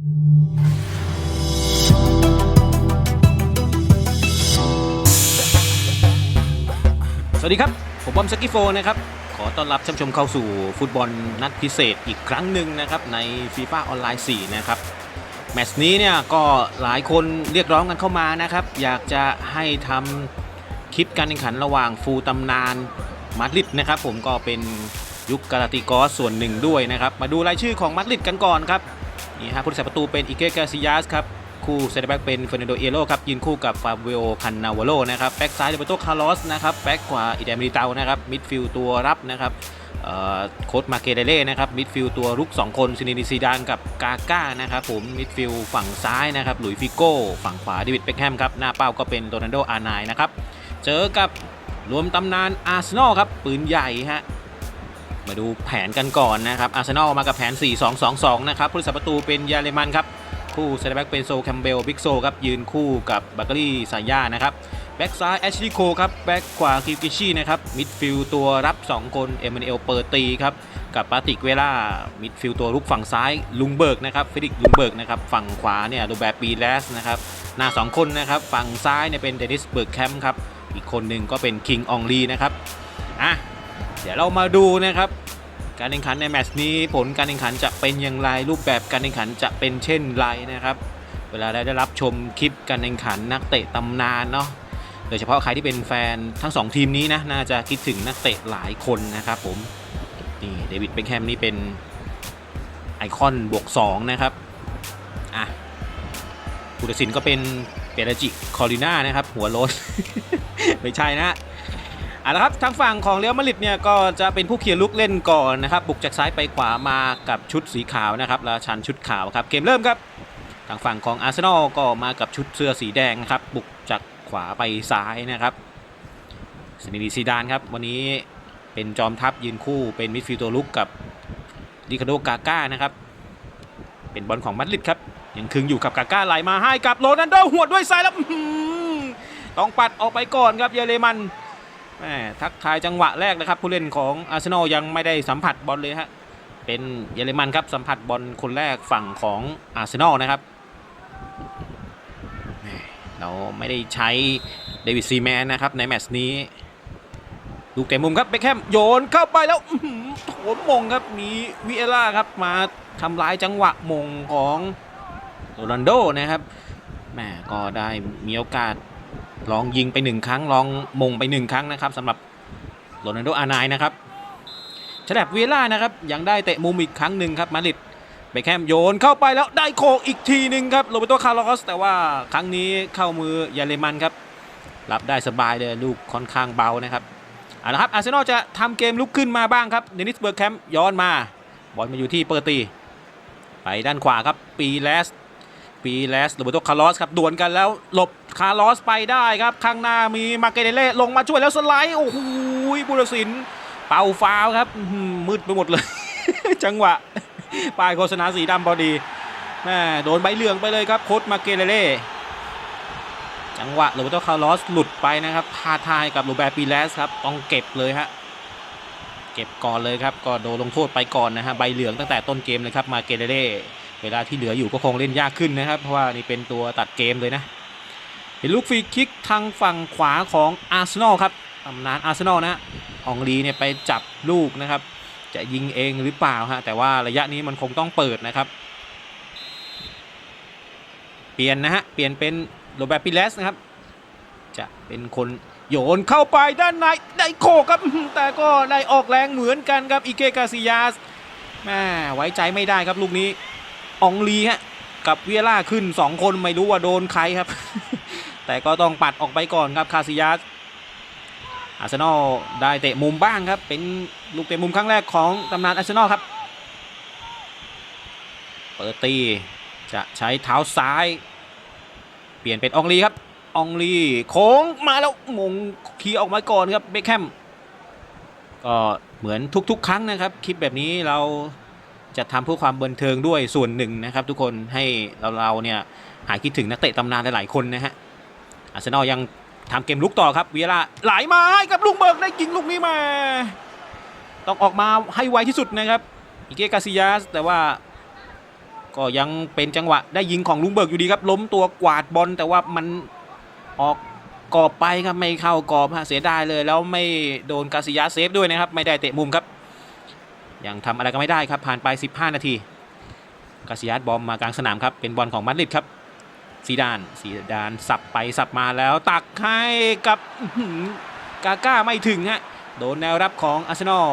สวัสดีครับ ผมบอมสกิโฟนะครับ ขอต้อนรับท่านชมเข้าสู่ฟุตบอลนัดพิเศษอีกครั้งหนึ่งนะครับใน FIFA ออนไลน์ 4 นะครับ แมตช์นี้เนี่ยก็หลายคนเรียกร้องกันเข้ามานะครับ อยากจะให้ทำคลิปการแข่งขันระหว่างฟูลตำนานมาดริดนะครับ ผมก็เป็นยุคกาลาติกอสส่วนหนึ่งด้วยนะครับ มาดูรายชื่อของมาดริดกันก่อนครับ นี่ฮะผู้รักษาประตูเป็นอิเกกาซิยาสครับคู่เซนเตอร์แบ็กเป็นเฟอร์นันโดเอโรครับยืนคู่กับฟาเวโอคันนาวโลนะครับแบ็กซ้ายเดโบโตคาร์ลอสนะครับแบ็กขวาอิเดมิลิเตานะครับมิดฟิลด์ตัวรับนะครับโค้ดมาเกเดเล่นะครับมิดฟิลด์ตัวรุก 2 คนซินิดิซีดานกับกาก้านะครับผมมิดฟิลด์ฝั่งซ้ายนะครับหลุยส์ฟิโก้ ฝั่งขวาเดวิดเบคแฮมครับหน้าเป้าก็เป็นโรนัลโดอาร์ไนน์นะครับเจอกับรวมตำนานอาร์เซนอลครับปืนใหญ่ฮะ มาดูแผนกันก่อนนะครับอาร์เซนอลมากับแผน 4-2-2-2 นะครับผู้รักษาประตูเป็นยาเลมันครับคู่เซนเตอร์แบ็กเป็นโซแคมเบลบิ๊กโซครับยืนคู่กับบัคเกอรี่ซาย่านะครับแบ็กซ้ายแอชลีโคครับแบ็กขวาคิวกิชี่นะครับมิดฟิลด์ตัวรับ 2 คนเอเมนเอลเปอร์ตีครับกับปาติกเวล่ามิดฟิลด์ตัวรุกฝั่งซ้ายลุงเบิร์กนะครับฟิลิกลุงเบิร์กนะครับฝั่งขวาเนี่ยโรแบร์ปีแลสนะครับหน้า 2 คนนะครับฝั่งซ้ายเนี่ยเป็นเดนิสเบิร์กแคมป์ครับอีกคนหนึ่งก็เป็นคิงอองลีนะครับอะ เดี๋ยวเรามาดูนะครับ การแข่งขันในแมตช์นี้ผลการแข่งขันจะเป็นอย่างไรรูปแบบการแข่งขันจะเป็นเช่นไรนะครับ เวลาได้ได้รับชมคลิปการแข่งขันนักเตะตำนานเนาะโดยเฉพาะใครที่เป็นแฟนทั้ง 2 ทีมนี้นะน่าจะคิดถึงนักเตะหลายคนนะครับผมนี่เดวิดเบคแฮมนี่เป็นไอคอนบวก2นะครับอะผู้ตัดสินก็เป็นเปเรจิคอริน่านะครับ หัวโลนไม่ใช่นะ เอาละครับทางฝั่งของเรอัลมาริดเนี่ยก็จะเป็นผู้เคลียร์ลุกเล่นก่อนนะครับ บุกจากซ้ายไปขวามากับชุดสีขาวนะครับราชันชุดขาวครับเกมเริ่มครับ ทางฝั่งของอาร์เซนอลก็มากับชุดเสื้อสีแดงนะครับบุกจากขวาไปซ้ายนะครับสนิดีซีดานครับวันนี้เป็นจอมทัพยืนคู่เป็นมิดฟิลด์ตัวลุกกับดิคาโดกาก้านะครับเป็นบอลของมาดริดครับยังคึงอยู่กับกาก้าไหลมาให้กับโรนัลโดหัวด้วยซ้ายแล้วต้องปัดออกไปก่อนครับเยอรมัน แม่ทักทายจังหวะแรกนะครับ ผู้เล่นของอาร์เซนอลยังไม่ได้สัมผัสบอลเลยฮะเป็นเยอรมันครับสัมผัสบอลคนแรกฝั่งของอาร์เซนอลนะครับเราไม่ได้ใช้เดวิดซีแมนนะครับในแมตช์นี้ลูกเตะมุมครับเบคแฮมโยนเข้าไปแล้วอื้อหือโถมมงครับมีวิเอล่าครับมาทำลายจังหวะมงของโรนัลโดนะครับแม่ก็ได้มีโอกาส ลองยิงไปหนึ่งครั้ง ลองมงไปหนึ่งครั้งนะครับสำหรับโรนัลโดอาไนน์นะครับฉลับเวล่านะครับยังได้เตะมุมอีกครั้งหนึ่งครับมาริดเบคแฮมโยนเข้าไปแล้วได้โคกอีกทีหนึ่งครับโรเบโตคาร์ลอสแต่ว่าครั้งนี้เข้ามือยาเลมันครับรับได้สบายเลยลูกค่อนข้างเบานะครับเอาละครับอาร์เซนอลจะทำเกมลุกขึ้นมาบ้างครับเดนิสเบิร์แคมป์ย้อนมาบอลมาอยู่ที่เปอร์ตี ไปด้านขวาครับปีแลส ปีแลสโรเบโตคาร์ลอสครับดวลกันแล้วหลบคาร์ลอสไปได้ครับ ข้างหน้ามีมาเกเดเล่ลงมาช่วยแล้วสไลด์โอ้โหบุรสินเป่าฟาวครับมืดไปหมดเลย จังหวะป้ายโฆษณาสีดำพอดีแม่โดนใบเหลืองไปเลยครับโค้ดมาเกเดเล่จังหวะโรเบโตคาร์ลอสหลุดไปนะครับพาทายกับโรเบร์ปีแลสครับต้องเก็บเลยฮะเก็บก่อนเลยครับก็โดนลงโทษไปก่อนนะฮะใบเหลืองตั้งแต่ต้นเกมเลยครับมาเกเดเล่ เวลาที่เหลืออยู่ก็คงเล่นยากขึ้นนะครับ เพราะว่านี่เป็นตัวตัดเกมเลยนะเห็นลูกฟรีคิกทางฝั่งขวาของอาร์เซนอลครับตำนานอาร์เซนอลนะอองลีเนี่ยไปจับลูกนะครับ จะยิงเองหรือเปล่าฮะแต่ว่าระยะนี้มันคงต้องเปิดนะครับ เปลี่ยนนะฮะเปลี่ยนเป็นโรเบร์ตปิเลสนะครับ จะเป็นคนโยนเข้าไปด้านในได้โคกครับแต่ก็ได้ออกแรงเหมือนกันครับอิเกกาซิยาสแม่ไว้ใจไม่ได้ครับลูกนี้ องลีฮะกับเวียร่าขึ้น 2 คนไม่รู้ว่าโดนใครครับ แต่ก็ต้องปัดออกไปก่อนครับคาซิยาสอาร์เซนอลได้เตะมุมบ้างครับ เป็นลูกเตะมุมครั้งแรกของตำนานอาร์เซนอลครับ เปิดตีจะใช้เท้าซ้าย เปลี่ยนเป็นองลีครับองลีโค้งมาแล้วมงคีออกมาก่อนครับเบคแฮมก็เหมือนทุกๆ ครั้งนะครับคลิปแบบนี้เรา จะทำเพื่อความบันเทิงด้วยส่วนหนึ่งนะครับ ทุกคนให้เราเราเนี่ยหายคิดถึงนักเตะตำนานหลายๆคนนะฮะอาร์เซนอลยังทำเกมลุกต่อครับเวียร่าไหลมาให้กับลุงเบิกได้ยิงลูกนี้มา ต้องออกมาให้ไวที่สุดนะครับอิเกกาซิยาสแต่ว่าก็ยังเป็นจังหวะได้ยิงของลุงเบิกอยู่ดีครับ ล้มตัวกวาดบอลแต่ว่ามันออกกรอบไปครับไม่เข้ากรอบเสียดายเลย แล้วไม่โดนกาซิยาเซฟด้วยนะครับ ไม่ได้เตะมุมครับ ยังทำอะไรก็ไม่ได้ครับผ่านไป 15 นาทีกาซิยัสบอมมากลางสนามครับเป็นบอลของมาดริดครับซีดานซีดานสับไปสับมาแล้วตักให้กับกาก้าไม่ถึงฮะโดนแนวรับของอาร์เซนอล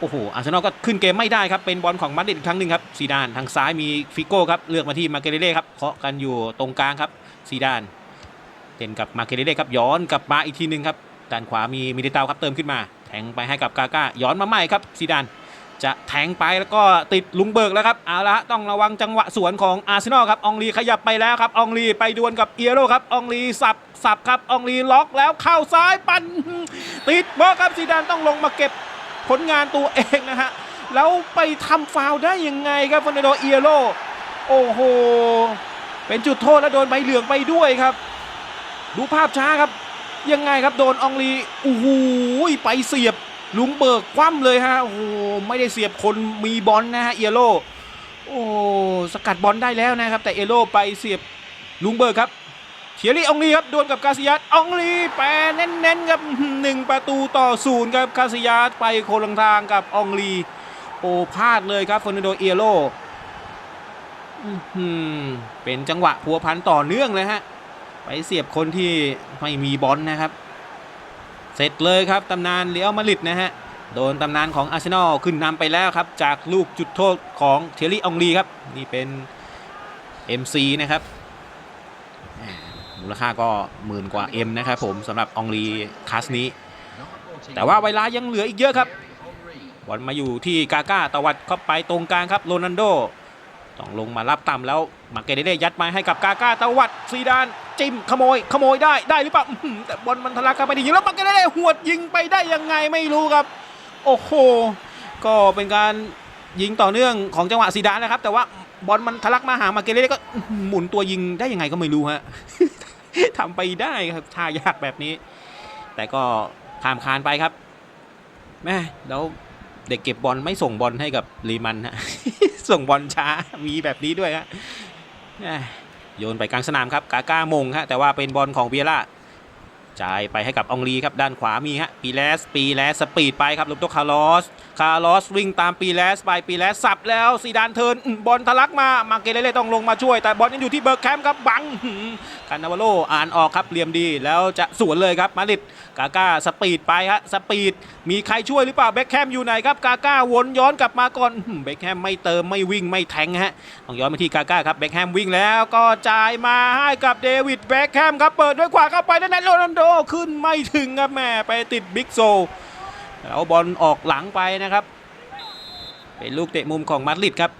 โอ้โหอาร์เซนอลก็ขึ้นเกมไม่ได้ครับ เป็นบอลของมาดริดอีกครั้งหนึ่งครับซีดานทางซ้ายมีฟิโก้ครับเลือกมาที่มาเกเรเล่ครับเคาะกันอยู่ตรงกลางครับซีดานเล่นกับมาเกเรเล่ครับย้อนกลับมาอีกทีหนึ่งครับด้านขวามีมิลิตาครับเติมขึ้นมา แทงไปให้กับกาก้าย้อนมาใหม่ครับซีดาน จะแทงไปแล้วก็ติดลุงเบิกแล้วครับเอาละต้องระวังจังหวะสวนของอาร์เซนอลครับองลีขยับไปแล้วครับองลีไปดวลกับเอียโรครับองลีสับสับครับองลีล็อกแล้วเข้าซ้ายปันติดบอลครับซีดานต้องลงมาเก็บผลงานตัวเองนะฮะแล้วไปทำฟาวได้ยังไงครับฟอนเดโดเอียโรโอ้โหเป็นจุดโทษแล้วโดนใบเหลืองไปด้วยครับ ดูภาพช้าครับ ยังไงครับโดนอองลีโอ้โหไปเสียบ ลุงเบิกคว่ำเลยฮะ โอ้โห ไม่ได้เสียบคนมีบอลนะฮะ เอโร่โอ้สกัดบอลได้แล้วนะครับ แต่เอโร่ไปเสียบลุงเบิกครับเทียรี่องลีครับดวลกับกาซิยัสองลีแปรเน้นๆครับหนึ่งประตูต่อศูนย์ครับกาซิยัสไปโคลังทางกับองลีโอ้พลาดเลยครับฟอร์นันโดเอโร่อื้อหือเป็นจังหวะพัวพันต่อเนื่องเลยฮะ ไปเสียบคนที่ไม่มีบอลนะครับ เสร็จเลยครับตำนานเลียวมาริดนะฮะโดนตำนานของอาร์เซนอลขึ้นนำไปแล้วครับ จากลูกจุดโทษของเทยรี่องลีครับ นี่เป็น MC นะครับมูลค่าก็หมื่นกว่า M นะครับผมสำหรับองลีคลาสนี้ แต่ว่าเวลายังเหลืออีกเยอะครับบอลมาอยู่ที่กาก้าตวัดเข้าไปตรงกลางครับโรนันโด ต้องลงมารับต่ำแล้วมาเกเดเดยัดมาให้กับกาก้าตะวัดซีดานจิ้มขโมยขโมยได้ได้หรือเปล่าแต่บอลมันทะลักเข้าไปด้ยิงแล้วมาเกเดเดหวดยิงไปได้ยังไงไม่รู้ครับ โอ้โหก็เป็นการยิงต่อเนื่องของจังหวะซีดานนะครับ แต่ว่าบอลมันทะลักมาหามาเกเดเดก็อื้อหือหมุนตัวยิงได้ยังไงก็ไม่รู้ฮะทำไปได้ครับท่ายากแบบนี้ แต่ก็ข้ามคานไปครับแม่แล้ว เด็กเก็บบอลไม่ส่งบอลให้กับลีมันฮะส่งบอลช้ามีแบบนี้ด้วยฮะโยนไปกลางสนามครับกาก้ามงฮะแต่ว่าเป็นบอลของเบียร่า จ่ายไปให้กับองลีครับด้านขวามีฮะปีแลสปีแลสสปีดไปครับลูกโตคาร์ลอสคาร์ลอสวิ่งตามปีแลสไปปีแลสสับแล้วซีดานเทินบอลทะลักมามาเกเรเล่ต้องลงมาช่วย แต่บอลยังอยู่ที่เบิร์กแคมป์ครับบังคานาวาโลอ่านออกครับเหลี่ยมดีแล้วจะสวนเลยครับมาริดกาก้าสปีดไปฮะสปีดมีใครช่วยหรือเปล่าเบคแฮมอยู่ไหนครับกาก้าวนย้อนกลับมาก่อนเบคแฮมไม่เติมไม่วิ่งไม่แทงฮะต้องย้อนไปที่กาก้าครับเบคแฮมวิ่งแล้วก็จ่ายมาให้กับเดวิดเบคแฮมครับเปิดด้วยขวาเข้าไปนั่นนโรนัลโดขึ้นไม่ถึงครับแม่ไปติดบิ๊กโซแล้วบอลออกหลังไปนะครับ เป็นลูกเตะมุมของมาดริดครับ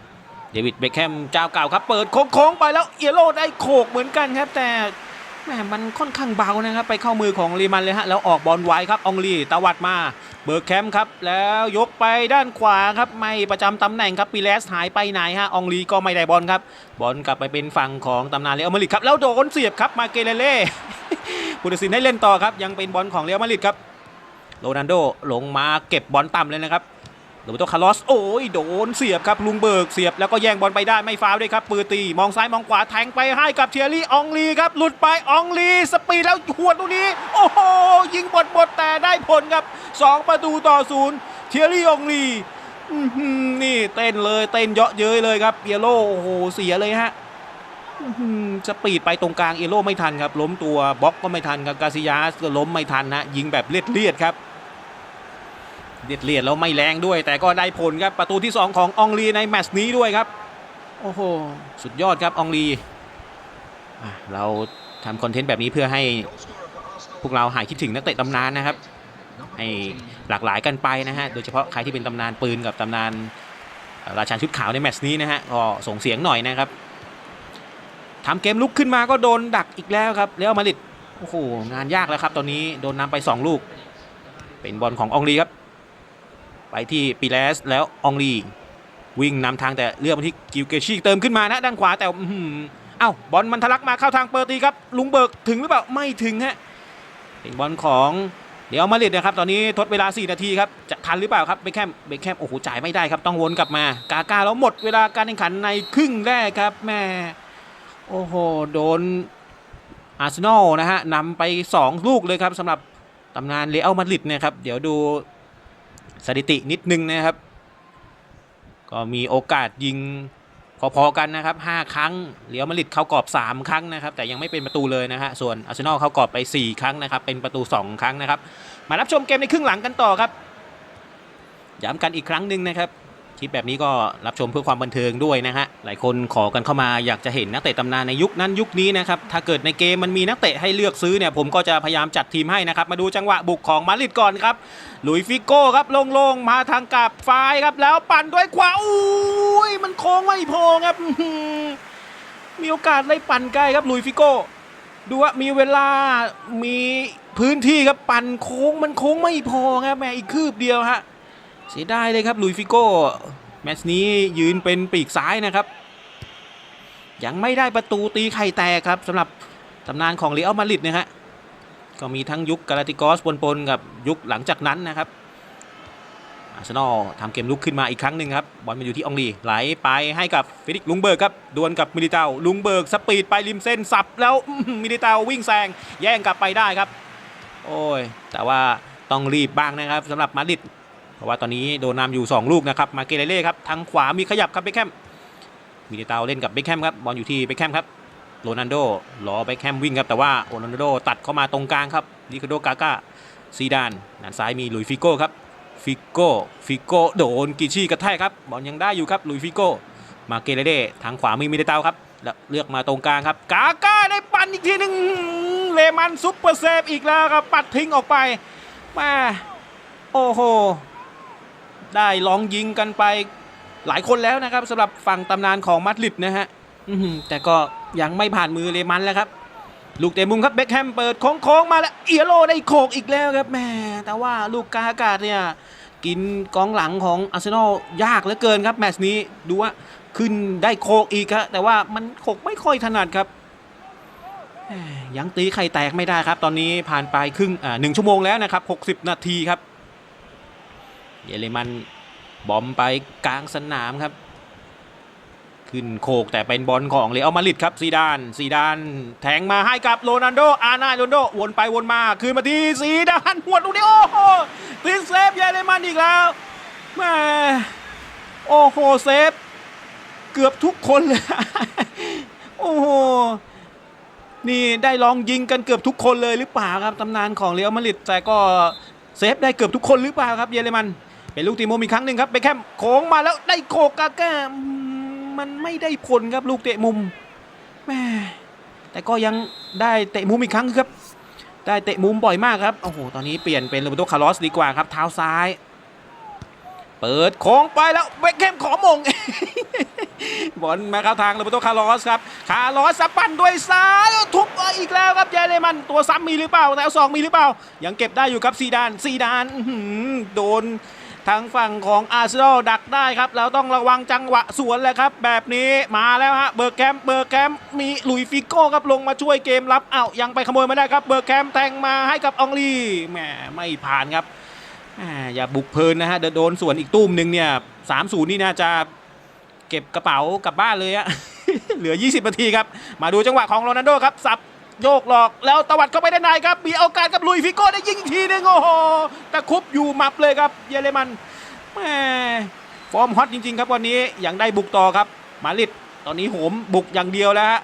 เดวิดเบคแฮมเจ้าเก่าครับ เปิดโค้งไปแล้วเอียโรได้โขกเหมือนกันครับ แต่แม่มันค่อนข้างเบานะครับ ไปเข้ามือของลีมันเลยฮะแล้วออกบอลไวครับอองลีตวัดมา เบิร์กแคมป์ครับ แล้วยกไปด้านขวาครับ ไม่ประจำตำแหน่งครับปีเลสหายไปไหนฮะ อองลีก็ไม่ได้บอลครับ บอลกลับไปเป็นฝั่งของตำนานเรอัลมาดริดครับ แล้วโดนเสียบครับมาเกเรเล่ผู้ตัดสินให้เล่นต่อครับ ยังเป็นบอลของเรอัลมาดริดครับโรนัลโดลงมาเก็บบอลต่ำเลยนะครับ โรเบโตคาร์ลอส โอ้ยโดนเสียบครับลุงเบิกเสียบแล้วก็แย่งบอลไปได้ไม่ฟาวด้วยครับ ปืนตี มองซ้ายมองขวาแทงไปให้กับเทียรี่องลีครับ หลุดไปองลี สปีดแล้วหัวตรงนี้ โอ้โห ยิงบดบดแต่ได้ผลครับ 2 ประตูต่อศูนย์เทียรี่องลีนี่เต้นเลยเต้นเยาะเย้ยเลยครับเอโร่โอ้โหเสียเลยฮะสปีดไปตรงกลางเอโร่ไม่ทันครับ ล้มตัวบล็อกก็ไม่ทันครับกาซิยาสก็ล้มไม่ทันนะยิงแบบเลียดเลียดครับ เลียดเลียดแล้วไม่แรงด้วย แต่ก็ได้ผลครับประตูที่ 2 ของอองลีในแมตช์นี้ด้วยครับโอ้โหสุดยอดครับอองลีอะเราทำคอนเทนต์แบบนี้เพื่อให้พวกเราหายคิดถึงนักเตะตำนานนะครับให้หลากหลายกันไปนะฮะโดยเฉพาะใครที่เป็นตำนานปืนกับตำนานเอ่อราชันชุดขาวในแมตช์นี้นะฮะก็ส่งเสียงหน่อยนะครับทำเกมลุกขึ้นมาก็โดนดักอีกแล้วครับแล้วมาดริดโอ้โหงานยากแล้วครับตอนนี้โดนนำไป 2 ลูก เป็นบอลของอองลีครับ ไปที่ปีเลสแล้วองลีวิ่งนำทางแต่เลือกมาที่กิวเกชิเติมขึ้นมานะด้านขวาแต่อื้อหือเอ้าบอลมันทะลักมาเข้าทางเปอร์ตีครับลุงเบิร์กถึงหรือเปล่าไม่ถึงฮะเป็นบอลของเดี๋ยวมาดริดนะครับตอนนี้ทดเวลา 4 นาทีครับจะทันหรือเปล่าครับเบคแคมเบคแคมโอ้โหจ่ายไม่ได้ครับต้องวนกลับมากาก้าแล้วหมดเวลาการแข่งขันในครึ่งแรกครับแม่โอ้โหโดนอาร์เซนอลนะฮะนำไป 2 ลูกเลยครับสำหรับตำนานเรอัลมาดริดเนะครับเดี๋ยวดู สถิตินิดนึงนะครับ ก็มีโอกาสยิงพอๆกันนะครับ 5 ครั้งเลียวมาริดเข้ากรอบ 3 ครั้งนะครับ แต่ยังไม่เป็นประตูเลยนะฮะส่วนอาร์เซนอลเข้ากรอบไป 4 ครั้งนะครับ เป็นประตู 2 ครั้งนะครับ มารับชมเกมในครึ่งหลังกันต่อครับย้ำกันอีกครั้งหนึ่งนะครับ คลิปแบบนี้ก็รับชมเพื่อความบันเทิงด้วยนะฮะ หลายคนขอกันเข้ามาอยากจะเห็นนักเตะตำนานในยุคนั้นยุคนี้นะครับ ถ้าเกิดในเกมมันมีนักเตะให้เลือกซื้อเนี่ย ผมก็จะพยายามจัดทีมให้นะครับ มาดูจังหวะบุกของมาริดก่อนครับหลุยฟิโก้ครับลงๆ มาทางกับฝ่ายครับ แล้วปั่นด้วยขวาอุ้ยมันโค้งไม่พอครับ มีโอกาสได้ปั่นใกล้ครับหลุยฟิโก้ ดูว่ามีเวลา มีพื้นที่ครับปั่นโค้งมันโค้งไม่พอครับแม่อีกคืบเดียวฮะ เสียดายเลยครับลุยฟิโก้แมตช์นี้ยืนเป็นปีกซ้ายนะครับ ยังไม่ได้ประตูตีไข่แตกครับสำหรับตำนานของเรอัลมาดริดนะฮะก็มีทั้งยุคกาลาติกอสปนๆกับยุคหลังจากนั้นนะครับอาร์เซนอลทำเกมลุกขึ้นมาอีกครั้งหนึ่งครับ บอลมาอยู่ที่องลีไหลไปให้กับเฟลิกลุงเบิร์กครับดวลกับมิลิเตาลุงเบิร์กสปีดไปริมเส้นสับแล้วมิลิเตาวิ่งแซงแย่งกลับไปได้ครับ โอ้ยแต่ว่าต้องรีบบ้างนะครับสำหรับมาดริด เพราะว่าตอนนี้โดนนำอยู่ 2 ลูกนะครับมาเกเรเล่ครับทางขวามีขยับครับเบคแคมมิลิเตาเล่นกับเบคแคมครับบอลอยู่ที่เบคแคมครับโรนัลโดรอเบคแคมวิ่งครับแต่ว่าโรนัลโดตัดเข้ามาตรงกลางครับดิคาโดกาก้าซีดานด้านซ้ายมีหลุยฟิโก้ครับฟิโก้ฟิโก้โดนกิชี่กระแทกครับบอลยังได้อยู่ครับหลุยฟิโก้มาเกเรเล่ทางขวามีมิลิเตาครับแล้วเลือกมาตรงกลางครับกาก้าได้ปั่นอีกทีหนึ่งเลมันซุปเปอร์เซฟอีกแล้วครับปัดทิ้งออกไปมาโอ้โห ได้ลองยิงกันไปหลายคนแล้วนะครับสำหรับฝั่งตำนานของมาดริดนะฮะแต่ก็ยังไม่ผ่านมือเลมันแล้วครับ ลูกเตะมุมครับเบคแฮมเปิดโค้งๆมาแล้วเอียโรได้โขกอีกแล้วครับแม่แต่ว่าลูกกาอากาศเนี่ยกินกองหลังของอาร์เซนอลยากเหลือเกินครับแมตช์นี้ดูว่าขึ้นได้โคกอีกครับแต่ว่ามันโคกไม่ค่อยถนัดครับยังตีไข่แตกไม่ได้ครับ ตอนนี้ผ่านไปครึ่งหนึ่งชั่วโมงแล้วนะครับ 60 นาทีครับ เยอรมันบอมไปกลางสนามครับ ขึ้นโคกแต่เป็นบอลของเรอัลมาริดครับซีดานซีดานแทงมาให้กับโรนัลโด อาร์นาโรนัลโดวนไปวนมาคืนมาที่ซีดานหวดลูกนี้โอ้โหติดเซฟเยอรมันอีกแล้วแม่โอ้โหเซฟ เกือบทุกคนเลยโอ้โหนี่ได้ลองยิงกันเกือบทุกคนเลยหรือเปล่าครับตำนานของเรอัลมาริดแต่ก็เซฟได้เกือบทุกคนหรือเปล่าครับเยอรมัน เป็นลูกตีมุมอีกครั้งหนึ่งครับเบคแคมโค้งมาแล้วได้โคกาก้ามันไม่ได้ผลครับลูกเตะมุมแม่แต่ก็ยังได้เตะมุมอีกครั้งครับ ได้เตะมุมบ่อยมากครับโอ้โหตอนนี้เปลี่ยนเป็นโรเบโตคาร์ลอสดีกว่าครับเท้าซ้าย เปิดโค้งไปแล้วเบคแคมขอมงบอลมาเข้าทางโรเบโตคาร์ลอสครับคาร์ลอสสปั่นด้วยซ้ายทุบอีกแล้วครับเยอรมันตัวซ้ำมีหรือเปล่าแถวสองมีหรือเปล่า ยังเก็บได้อยู่ครับซีดานซีดานโดน ทางฝั่งของอาร์เซนอลดักได้ครับ แล้วต้องระวังจังหวะสวนแหละครับ แบบนี้มาแล้วฮะเบอร์แคมเบอร์แคมมีลุยฟิโก้ครับลงมาช่วยเกมรับเอ้ายังไปขโมยไม่ได้ครับเบอร์แคมแทงมาให้กับอองลีแหมไม่ผ่านครับแหมอย่าบุกเพลินนะฮะเดี๋ยวโดนสวนอีกตุ้มหนึ่งเนี่ยสามศูนย์นี่น่าจะเก็บกระเป๋ากลับบ้านเลยอะเหลือ 20นาทีครับ มาดูจังหวะของโรนัลโดครับ สับ โยกหลอกแล้วตวัดเข้าไปด้านในครับ มีโอกาสกับลุยฟิโก้ได้ยิงทีนึงโอ้โหแต่คุบอยู่หมับเลยครับ เยอรมันแหมฟอร์มฮอตจริง ๆ ครับวันนี้ยังได้บุกต่อครับ มาดริดตอนนี้โหมบุกอย่างเดียวแล้วฮะ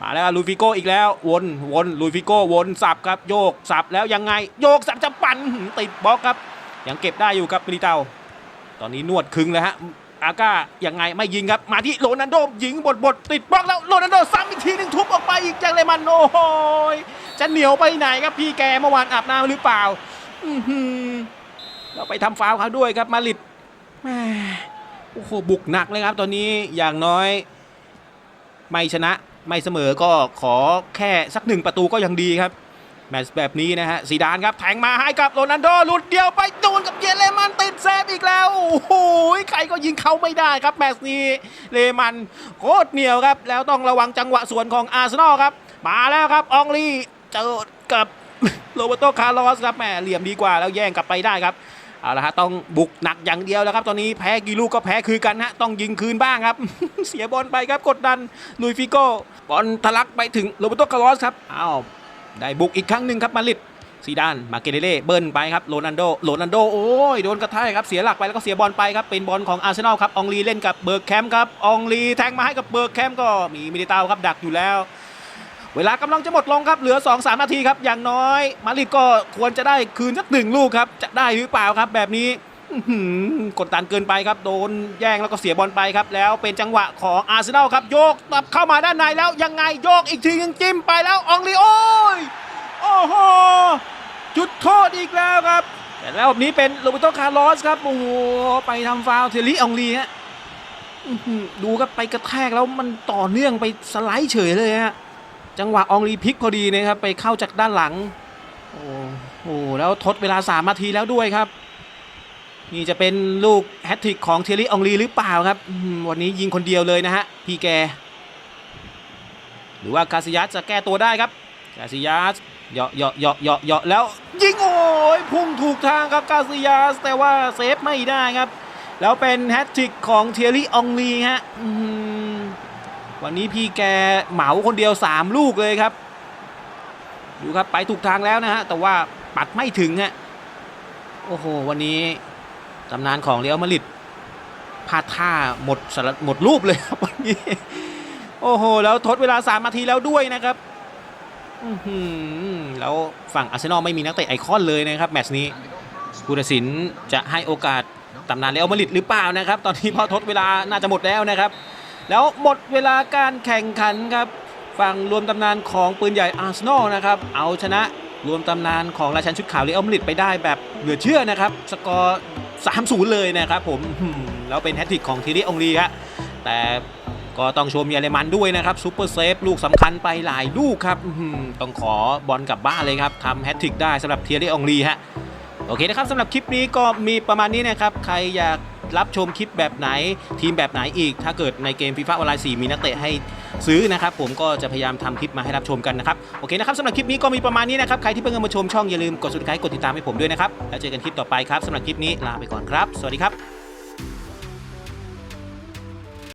มาแล้วลุยฟิโก้อีกแล้ว วนวนลุยฟิโก้วนสับครับโยกสับแล้วยังไง โยกสับจะปั่นติดบล็อกครับ ยังเก็บได้อยู่ครับมิลิเตาตอนนี้นวดคึงแล้วฮะ อาก้ายังไงไม่ยิงครับ มาที่โรนัลโดยิงบดบดติดบล็อกแล้วโรนัลโดซ้ำอีกทีหนึ่งทุบออกไปอีกจากเลยมันโอ้โหยจะเหนียวไปไหนครับพี่แกเมื่อวานอาบน้ำหรือเปล่าอือหือเราไปทำฟาวล์เขาด้วยครับมาดริดแม่โอ้โหบุกหนักเลยครับ ตอนนี้อย่างน้อย ไม่ชนะไม่เสมอก็ขอแค่สักหนึ่งประตูก็ยังดีครับ แมตช์แบบนี้นะฮะซีดานครับแทงมาให้กับโรนัลโดหลุดเดียวไปโดนกับเยเลมันติดเซฟอีกแล้ว โอ้โหใครก็ยิงเขาไม่ได้ครับแมตช์นี้เลมันโคตรเหนียวครับ แล้วต้องระวังจังหวะสวนของอาร์เซนอลครับ มาแล้วครับอองลีเจอกับโรเบโตคาร์ลอสครับแหมเหลี่ยมดีกว่าแล้วแย่งกลับไปได้ครับเอาละฮะต้องบุกหนักอย่างเดียวแล้วครับ ตอนนี้แพ้กี่ลูกก็แพ้คือกันฮะต้องยิงคืนบ้างครับ เสียบอลไปครับกดดันลุยฟิโก้บอลทะลักไปถึงโรเบโตคาร์ลอสครับอ้าว ได้บุกอีกครั้งหนึ่งครับมาดริดซีดานมาเกเดเล่เบิ้ลไปครับโรนัลโดโรนัลโดโอ้ยโดนกระแทกครับเสียหลักไปแล้วก็เสียบอลไปครับเป็นบอลของอาร์เซนอลครับองลีเล่นกับเบิร์กแคมป์ครับองลีแทงมาให้กับเบิร์กแคมป์ก็มีมิลิตาครับดักอยู่แล้ว เวลากำลังจะหมดลงครับเหลือ 2-3 นาทีครับอย่างน้อยมาดริดก็ควรจะได้คืนสักหนึ่งลูกครับจะได้หรือเปล่าครับแบบนี้ กดดันเกินไปครับ โดนแย่งแล้วก็เสียบอลไปครับ แล้วเป็นจังหวะของอาร์เซนอลครับ โยกตับเข้ามาด้านในแล้วยังไงโยกอีกทียังจิ้มไปแล้วอองลีโอ้ยโอ้โหจุดโทษอีกแล้วครับ แต่แล้วแบบนี้เป็นโรเบโตคาร์ลอสครับโอ้โหไปทำฟาวเทยรี่อองลีฮะดูครับไปกระแทกแล้วมันต่อเนื่องไปสไลด์เฉยเลยฮะจังหวะอองลีพลิกพอดีนะครับไปเข้าจากด้านหลัง โอ้โหแล้วทดเวลา3นาทีแล้วด้วยครับ นี่จะเป็นลูกแฮตทริกของเทยรี่องลีหรือเปล่าครับ วันนี้ยิงคนเดียวเลยนะฮะ พี่แก หรือว่ากาซิยัสจะแก้ตัวได้ครับ กาซิยัสเหยาะเหยาะเหยาะเหยาะเหยาะแล้ว ยิงโอ้ยพุ่งถูกทางครับกาซิยัสแต่ว่าเซฟไม่ได้ครับ แล้วเป็นแฮตทริกของเทยรี่องลีฮะวันนี้พี่แกเหมาคนเดียว 3 ลูกเลยครับ ดูครับไปถูกทางแล้วนะฮะแต่ว่าปัดไม่ถึงฮะโอ้โห วันนี้ ตำนานของเรอัลมาริดพลาดท่าหมดสารหมดรูปเลยครับวันนี้โอ้โห แล้วทดเวลา3นาทีแล้วด้วยนะครับแล้วฝั่งอาร์เซนอลไม่มีนักเตะไอคอนเลยนะครับ แมตช์นี้ผู้ตัดสินจะให้โอกาสตำนานเรอัลมาดริดหรือเปล่านะครับ ตอนนี้พอทดเวลาน่าจะหมดแล้วนะครับ แล้วหมดเวลาการแข่งขันครับฝั่งรวมตำนานของปืนใหญ่อาร์เซนอลนะครับเอาชนะรวมตำนานของราชันชุดขาวเรอัลมาดริดไปได้แบบเหลือเชื่อนะครับ สกอร์ 3-0 เลยนะครับผมแล้วเป็นแฮตทริกของทีรีองลีครับแต่ก็ต้องชมเยอรมันด้วยนะครับซูเปอร์เซฟลูกสำคัญไปหลายลูกครับต้องขอบอลกลับบ้านเลยครับทำแฮตทริกได้สำหรับเทียรี่องลีฮะโอเคนะครับสำหรับคลิปนี้ก็มีประมาณนี้นะครับ ใครอยากรับชมคลิปแบบไหนทีมแบบไหนอีก ถ้าเกิดในเกมฟีฟ่าออนไลน์4มีนักเตะให้ ซื้อนะครับผมก็จะพยายามทำคลิปมาให้รับชมกันนะครับโอเคนะครับสำหรับคลิปนี้ก็มีประมาณนี้นะครับใครที่เพิ่งมาชมช่องอย่าลืมกด subscribe กดติดตามให้ผมด้วยนะครับแล้วเจอกันคลิปต่อไปครับสำหรับคลิปนี้ลาไปก่อนครับ สวัสดีครับ